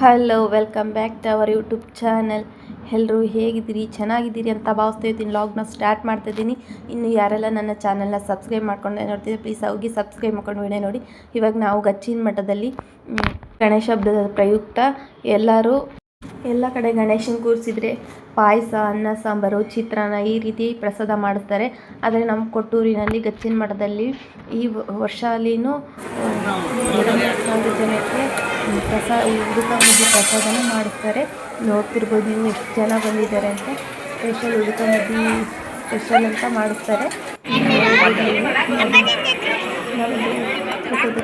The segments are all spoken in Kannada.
Hello welcome back to our YouTube channel ಎಲ್ಲರೂ ಹೇಗಿದ್ದೀರಿ? ಚೆನ್ನಾಗಿದ್ದೀರಿ ಅಂತ ಭಾವಿಸ್ತಾ ಇದ್ದೀನಿ. ಲಾಗ್ನ ಸ್ಟಾರ್ಟ್ ಮಾಡ್ತಾ ಇದ್ದೀನಿ. ಇನ್ನು ಯಾರೆಲ್ಲ ನನ್ನ ಚಾನಲ್ನ ಸಬ್ಸ್ಕ್ರೈಬ್ ಮಾಡ್ಕೊಂಡು ನೋಡ್ತೀನಿ ಪ್ಲೀಸ್ ಹೋಗಿ ಸಬ್ಸ್ಕ್ರೈಬ್ ಮಾಡ್ಕೊಂಡು ವಿಡಿಯೋ ನೋಡಿ. ಇವಾಗ ನಾವು ಗಚ್ಚಿನ ಮಠದಲ್ಲಿ ಗಣೇಶ ಹಬ್ಬದ ಪ್ರಯುಕ್ತ ಎಲ್ಲರೂ ಎಲ್ಲ ಕಡೆ ಗಣೇಶನ ಕೂರಿಸಿದ್ರೆ ಪಾಯಸ ಅನ್ನ ಸಾಂಬಾರು ಚಿತ್ರಾನ್ನ ಈ ರೀತಿ ಪ್ರಸಾದ ಮಾಡಿಸ್ತಾರೆ. ಆದರೆ ನಮ್ಮ ಕೊಟ್ಟೂರಿನಲ್ಲಿ ಗಚ್ಚಿನ ಮಠದಲ್ಲಿ ಈ ವರ್ಷ ಅಲ್ಲಿನೂ ಜನಕ್ಕೆ ಪ್ರಸಾದ ಉಡುಕ ಮುದ್ದೆ ಪ್ರಸಾದನ ಮಾಡಿಸ್ತಾರೆ. ನೋಡ್ತಿರ್ಬೋದು ನೀವು ಎಷ್ಟು ಜನ ಬಂದಿದ್ದಾರೆ ಅಂತ. ಸ್ಪೆಷಲ್ ಉಡುಕ ಮುದ್ದೆ ಸ್ಪೆಷಲ್ ಅಂತ ಮಾಡಿಸ್ತಾರೆ.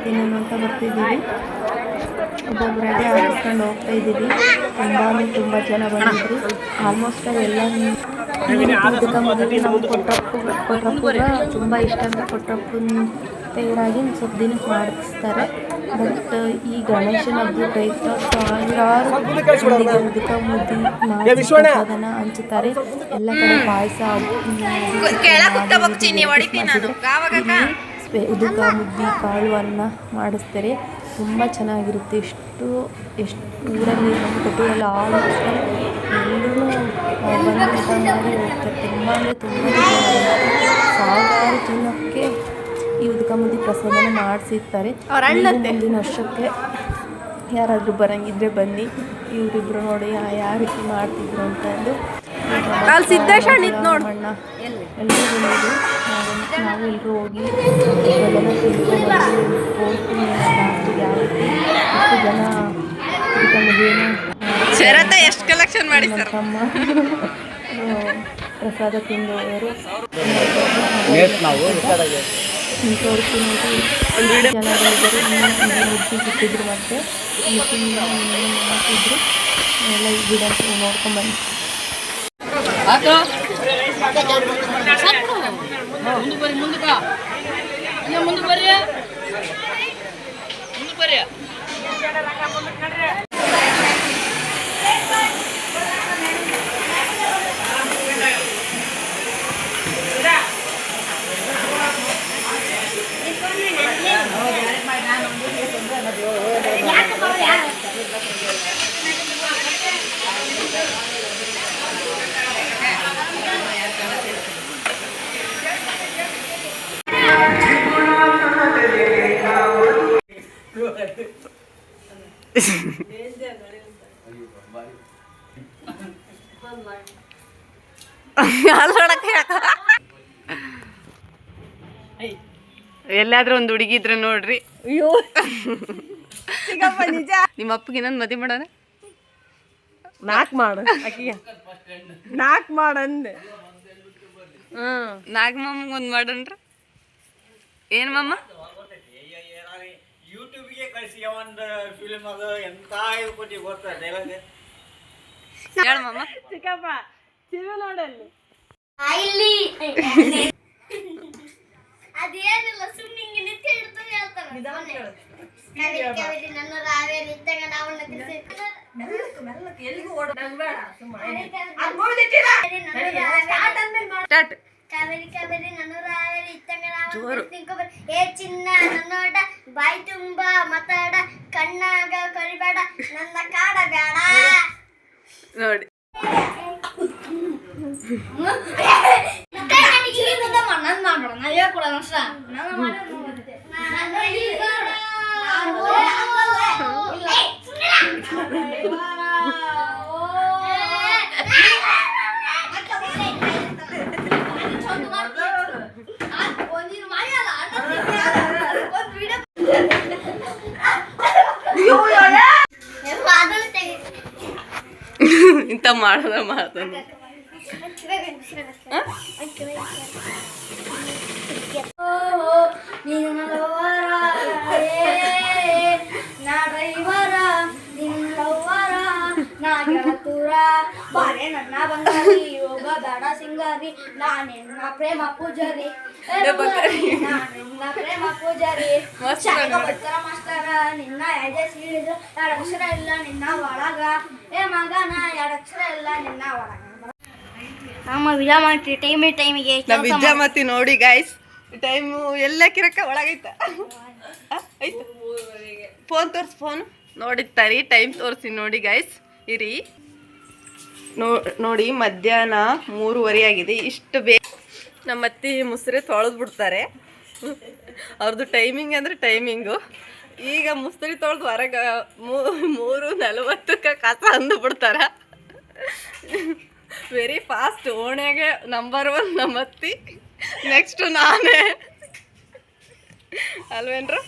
ತಿನ್ನೋಣ ಅಂತ ಬರ್ತಿದ್ದೀವಿ. ಒಬ್ಬೊಬ್ಬರಾಗೆ ಆರಿಸ್ಕೊಂಡು ಹೋಗ್ತಾ ಇದ್ದೀವಿ. ತುಂಬಾ ತುಂಬ ಜನ ಬಂದಿದ್ರು. ಆಲ್ಮೋಸ್ಟ್ ಎಲ್ಲ ಕೊಟ್ಟಪ್ಪ ಕೊಟ್ರಪ್ಪಗ ತುಂಬ ಇಷ್ಟ ಅಂತ ಕೊಟ್ಟಪ್ಪ ತಯಾರಾಗಿ ಸ್ವಲ್ಪ ದಿನಕ್ಕೆ ಮಾಡಿಸ್ತಾರೆ. ಬಟ್ ಈ ಗಣೇಶನ ಹಬ್ಬದ ಪ್ರಯುಕ್ತ ಸಾವಿರಾರು ಉದುಕ ಮುದ್ದೆ ಪ್ರಸಾದನ ಹಂಚುತ್ತಾರೆ ಎಲ್ಲ ಕಡೆ ಪಾಯಸ ಉದುಕ ಮುದ್ದೆ ಕಾಳು ಅನ್ನ ಮಾಡಿಸ್ತಾರೆ. ತುಂಬ ಚೆನ್ನಾಗಿರುತ್ತೆ. ಎಷ್ಟು ಎಷ್ಟು ಊರಲ್ಲಿ ನಮ್ಮ ಎಲ್ಲ ಆಲ್ಮೋಸ್ಟ್ ಎಲ್ಲರೂ ಬಂದು ಊಟ ಮಾಡಿ ಹೋಗ್ತಾರೆ. ತುಂಬ ಅಂದರೆ ತುಂಬ ಸಾವಿರಾರು ಜನಕ್ಕೆ ಈ ಉದಕ ಮುದ್ದೆ ಪ್ರಸಾದನ ಮಾಡಿಸಿರ್ತಾರೆ. ಮುಂದಿನ ವರ್ಷಕ್ಕೆ ಯಾರಾದರೂ ಬರಂಗಿದ್ರೆ ಬನ್ನಿ. ಇವರಿಬ್ಬರು ನೋಡಿ ಯಾವ ರೀತಿ ಮಾಡ್ತಿದ್ರು ಅಂತಂದು ಸಿದ್ದೇಶ್ ಅಣ್ಣ ಎಲ್ಲರೂ ಬಂದಿದ್ರು ನಾವು ಎಲ್ಲರೂ ಹೋಗಿ ಎಲ್ಲನ ತಿಳ್ಕೊಂಡು ಯಾವ ರೀತಿ ಎಷ್ಟು ಜನ ಮುದ್ದೆನ ಶರತ ಎಷ್ಟು ಕಲೆಕ್ಷನ್ ಮಾಡಿ ತಮ್ಮ ಪ್ರಸಾದ ತಿಂದವರು. ಹೋದರು ತೋರಿಸಿ ನೋಡಿ ಜನ ಬಂದಿದ್ದರು ಇನ್ನೂ ಮುದ್ದೆ ಸಿಕ್ಕಿದ್ರು ಮತ್ತೆ ಮಾಡ್ತಿದ್ರು ಎಲ್ಲ ಗಿಡ ನೋಡ್ಕೊಂಡ್ಬಂದು ಮುಂದೆ ಬರ್ರಿ ಮುಂದೆ ಬಾ ಅಯ್ಯೋ ಮುಂದೆ ಬರ್ರಿ ಮುಂದೆ ಬರ್ರಿ ಎಲ್ಲಾದ್ರೂ ಒಂದು ಹುಡುಗಿ ಇದ್ರೆ ನೋಡ್ರಿ. ಅಯ್ಯೋ. ನಿಜ. ನಿಮ್ಮ ಅಪ್ಪಗೆ ಇನ್ನೊಂದು ಮದುವೆ ಮಾಡೋಣ? ನಾಕ್ ಮಾಡು ಆಕಿಗೆ ನಾಕ್ ಮಾಡಂದೆ ಹ್ಮ್. ಮಮ್ಮಗೆ ಒಂದು ಮಾಡಣ್ರಿ. ಏನು ಮಮ್ಮ ಯೂಟ್ಯೂಬ್ಗೆ ಕಳಿಸಿ ಒಂದು ಫಿಲ್ಮ್ ಅದು ಎಂತ ಇದು ಕೊಟ್ಟು ಗೊತ್ತಾ ಡೈಲಾಗ್ ಹೇಳ ಮಮ್ಮ ಸಿಕ್ಕಪ್ಪ ಟಿವಿ ನೋಡಲ್ಲಿ ಅದೇನಿಲ್ಲ ಸುಮ್ಮನೆ ಹಿಂಗೆ ನಿತ್ಯ ಹಿಡ್ತಾನೆ ಹೇಳ್ತಾನೆ ಕಾವೇರಿ ಕಾವೇರಿ ನನ್ನ ರಾವೇರಿ ಇದ್ದಾಗ ನಾವನ್ನ ತಿರ್ಸಿ ಸ್ಟಾರ್ಟ್ ಕಾವೇರಿ ಕಾವೇರಿ ನನ್ನ ರಾವೇರಿ ಇದ್ದಾಗ ನಾವು ತಿನ್ಕೊಬರ್ ಏ ಚಿನ್ನ ನನ್ನೋಡ ಬಾಯಿ ತುಂಬಾ ಮಾತಾಡ ಕಣ್ಣಾಗ ಕರಿಬೇಡ ನನ್ನ ಕಾಡ ಬೇಡ. ನೋಡಿ. ನನ್ ಮಾಡೋಣ ಹೇಳ್ಕೊಡೋಣ ಅಷ್ಟ. ನಾನು ಇಂಥ ಮಾಡಿದ್ರೆ ಮಾಡ್ತಾನೆ ನೀನು ನನ್ನವರ ನಾ ಡ್ರೈವರ ನಿನ್ನ ಲವ್ವರ ನಾ ಗೆಳತೂರ ಬಾರೆ ನನ್ನ ಬಂಗಾರಿ ಯೋಗ ಬೇಡ ಸಿಂಗಾರಿ ನಾನೆನ್ನ ಪ್ರೇಮ ಪೂಜಾರಿ. ನಾನೆನ್ನ ಪ್ರೇಮ ಪೂಜಾರಿ. ಬರ್ತಾರ ಮಾಸ್ತರ ನಿನ್ನ ಎದೆ ಸೀಳಿದ್ರು ಎರಡು ಅಕ್ಷರ ಇಲ್ಲ ನಿನ್ನ ಒಳಗ. ಏ ಮಗನ ಎರಡು ಅಕ್ಷರ ಇಲ್ಲ ನಿನ್ನ ಒಳಗ. ನಮ್ಮ ವಿಜಯ ಮಾಡ್ತೀವಿ ಟೈಮ್ ಟೈಮಿಗೆ ನಮ್ಮ ವಿದ್ಯಾಮತಿ ನೋಡಿ ಗಾಯ್ಸ್ ಟೈಮು ಎಲ್ಲ ಕಿರಕ ಒಳಗೈತ. ಆಯ್ತು. ಫೋನ್ ತೋರ್ಸ್ ಫೋನ್ ನೋಡಿರ್ತಾರಿ ಟೈಮ್ ತೋರಿಸಿ ನೋಡಿ ಗಾಯ್ಸ್ ಇರಿ. ನೋ, ನೋಡಿ, ಮಧ್ಯಾಹ್ನ ಮೂರುವರೆ ಆಗಿದೆ. ಇಷ್ಟು ಬೇಗ ನಮ್ಮ ಅತ್ತಿ ಮುಸ್ರೆ ತೊಳೆದು ಬಿಡ್ತಾರೆ. ಅವ್ರದ್ದು ಟೈಮಿಂಗ್ ಅಂದರೆ ಟೈಮಿಂಗು ಈಗ ಮುಸ್ರಿ ತೊಳೆದು ಹೊರಗೆ ಮೂರು ನಲವತ್ತಕ್ಕೆ ಕಸ ಅಂದು ಬಿಡ್ತಾರ. ವೆರಿ ಫಾಸ್ಟ್ ಓಣೆಗೆ ನಂಬರ್ ಒನ್ ನಮ್ಮ ಅತ್ತಿ ನೆಕ್ಸ್ಟು ನಾನೇ. ಅಲ್ವೇನ್ರು?